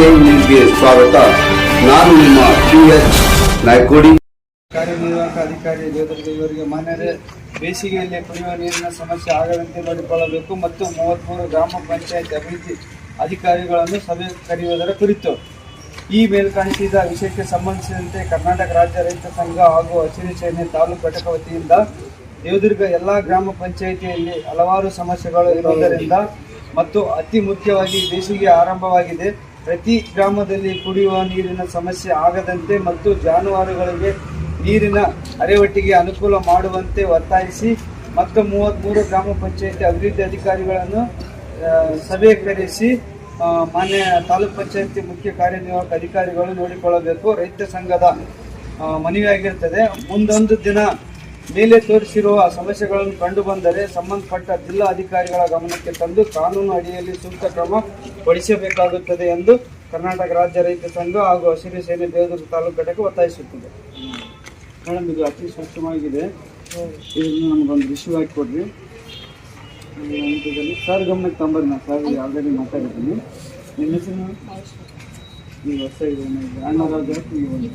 ನ್ಯೂಸ್ಗೆ ಸ್ವಾಗತ ನಾನು ನಿಮ್ಮ ಪಿ ಎಚ್ ನಾಯ್ಕೋಡಿ ಕಾರ್ಯನಿರ್ವಾಹಕ ಅಧಿಕಾರಿ ದೇವರಿಗೆ ಇವರಿಗೆ ಮಾನ್ಯರೇ ಬೇಸಿಗೆಯಲ್ಲಿ ಕುಡಿಯುವ ನೀರಿನ ಸಮಸ್ಯೆ ಆಗದಂತೆ ನೋಡಿಕೊಳ್ಳಬೇಕು ಮತ್ತು ಮೂವತ್ಮೂರು ಗ್ರಾಮ ಪಂಚಾಯತ್ ಅಭಿವೃದ್ಧಿ ಅಧಿಕಾರಿಗಳನ್ನು ಸಭೆ ಕರೆಯುವುದರ ಕುರಿತು ಈ ಮೇಲ್ಕಾಣಿಸಿದ ವಿಷಯಕ್ಕೆ ಸಂಬಂಧಿಸಿದಂತೆ ಕರ್ನಾಟಕ ರಾಜ್ಯ ರೈತ ಸಂಘ ಹಾಗೂ ಹಸಿರು ಸೇನೆ ತಾಲೂಕು ಘಟಕ ವತಿಯಿಂದ ದೇವದುರ್ಗ ಎಲ್ಲ ಗ್ರಾಮ ಪಂಚಾಯಿತಿಯಲ್ಲಿ ಹಲವಾರು ಸಮಸ್ಯೆಗಳು ಇರುವುದರಿಂದ ಮತ್ತು ಅತಿ ಮುಖ್ಯವಾಗಿ ಬೇಸಿಗೆ ಆರಂಭವಾಗಿದೆ. ಪ್ರತಿ ಗ್ರಾಮದಲ್ಲಿ ಕುಡಿಯುವ ನೀರಿನ ಸಮಸ್ಯೆ ಆಗದಂತೆ ಮತ್ತು ಜಾನುವಾರುಗಳಿಗೆ ನೀರಿನ ಅರೆವಟ್ಟಿಗೆ ಅನುಕೂಲ ಮಾಡುವಂತೆ ಒತ್ತಾಯಿಸಿ ಮತ್ತು ಮೂವತ್ತ್ಮೂರು ಗ್ರಾಮ ಪಂಚಾಯತಿ ಅಭಿವೃದ್ಧಿ ಅಧಿಕಾರಿಗಳನ್ನು ಸಭೆ ಕರೆಸಿ ಮಾನ್ಯ ತಾಲೂಕ್ ಪಂಚಾಯತಿ ಮುಖ್ಯ ಕಾರ್ಯನಿರ್ವಾಹಕ ಅಧಿಕಾರಿಗಳು ನೋಡಿಕೊಳ್ಳಬೇಕು. ರೈತ ಸಂಘದ ಮನವಿಯಾಗಿರ್ತದೆ. ಮುಂದೊಂದು ದಿನ ಮೇಲೆ ತೋರಿಸಿರುವ ಸಮಸ್ಯೆಗಳನ್ನು ಕಂಡು ಬಂದರೆ ಸಂಬಂಧಪಟ್ಟ ಜಿಲ್ಲಾ ಅಧಿಕಾರಿಗಳ ಗಮನಕ್ಕೆ ತಂದು ಕಾನೂನು ಅಡಿಯಲ್ಲಿ ಸೂಕ್ತ ಕ್ರಮ ಪಡಿಸಬೇಕಾಗುತ್ತದೆ ಎಂದು ಕರ್ನಾಟಕ ರಾಜ್ಯ ರೈತ ಸಂಘ ಹಾಗೂ ಹಸಿರು ಸೇನೆ ದೇವದುರ್ಗ ತಾಲೂಕು ಘಟಕ ಒತ್ತಾಯಿಸುತ್ತದೆ. ಮೇಡಮ್, ಇದು ಅತಿ ಸ್ಪಷ್ಟವಾಗಿದೆ ಇದನ್ನು ನಮಗೊಂದು ರಿಶ್ಯೂ ಹಾಕಿ ಕೊಡ್ರಿ. ಸರ್ ಗಮನಕ್ಕೆ ತಂಬರಿ ನಾನು ಸರ್ ಆಲ್ರೆಡಿ ಮಾತಾಡಿದ್ದೀನಿ. ನಿಮ್ಮ ಹೆಸರು? ಈಗ ಹೊಸ ಇದೆ ಅಣ್ಣರಾಜ ನೀವು ಒಂದು